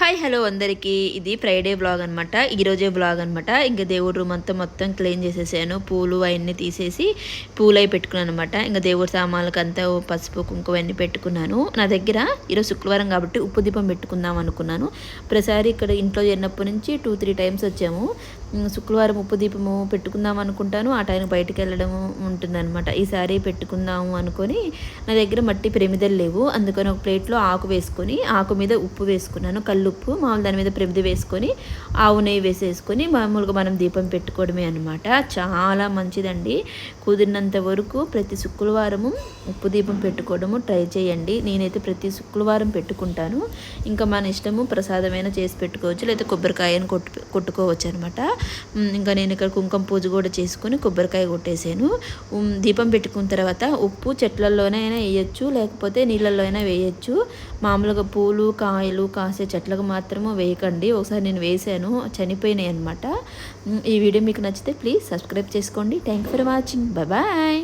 Hi hello అందరికీ. ఇది Friday blog అనమాట ఈరోజే బ్లాగ్ అనమాట ఇంకా దేవుడి రూమ్ అంతా మొత్తం క్లీన్ చేసేసాను. పూలు అవన్నీ తీసేసి పూలు అవి పెట్టుకున్నాను అనమాట ఇంకా దేవుడి సామాన్లకు అంతా పసుపు కుంకుమ అన్నీ పెట్టుకున్నాను. నా దగ్గర ఈరోజు శుక్రవారం కాబట్టి ఉప్పు దీపం పెట్టుకుందాం అనుకున్నాను. ప్రతిసారి ఇక్కడ ఇంట్లో చేరినప్పటి నుంచి టూ త్రీ టైమ్స్ వచ్చాము. శుక్రవారం ఉప్పు దీపము పెట్టుకుందాం అనుకుంటాను. ఆ టైం బయటకు వెళ్ళడం ఉంటుందన్నమాట. ఈసారి పెట్టుకుందాము అనుకొని నా దగ్గర మట్టి ప్రమిదలు లేవు. అందుకని ఒక ప్లేట్లో ఆకు వేసుకొని ఆకు మీద ఉప్పు వేసుకున్నాను. కల్లుప్పు మామూలు దాని మీద ప్రమిద వేసుకొని ఆవు నెయ్యి వేసేసుకొని మామూలుగా మనం దీపం పెట్టుకోవడమే అనమాట చాలా మంచిదండి. కుదిరినంత వరకు ప్రతి శుక్రవారము ఉప్పు దీపం పెట్టుకోవడము ట్రై చేయండి. నేనైతే ప్రతి శుక్రవారం పెట్టుకుంటాను. ఇంకా మన ఇష్టము ప్రసాదమైన చేసి పెట్టుకోవచ్చు. లేకపోతే కొబ్బరికాయను కొట్టు కొట్టుకోవచ్చు అనమాట ఇంకా నేను ఇక్కడ కుంకుమ పూజ కూడా చేసుకొని కొబ్బరికాయ కొట్టేసాను. దీపం పెట్టుకున్న తర్వాత ఉప్పు చెట్లలోనైనా వేయచ్చు లేకపోతే నీళ్ళల్లో అయినా వేయచ్చు. మామూలుగా పూలు కాయలు కాసే చెట్లకు మాత్రము వేయకండి. ఒకసారి నేను వేసాను చనిపోయినాయి అనమాట ఈ వీడియో మీకు నచ్చితే ప్లీజ్ సబ్స్క్రైబ్ చేసుకోండి. Thank for watching bye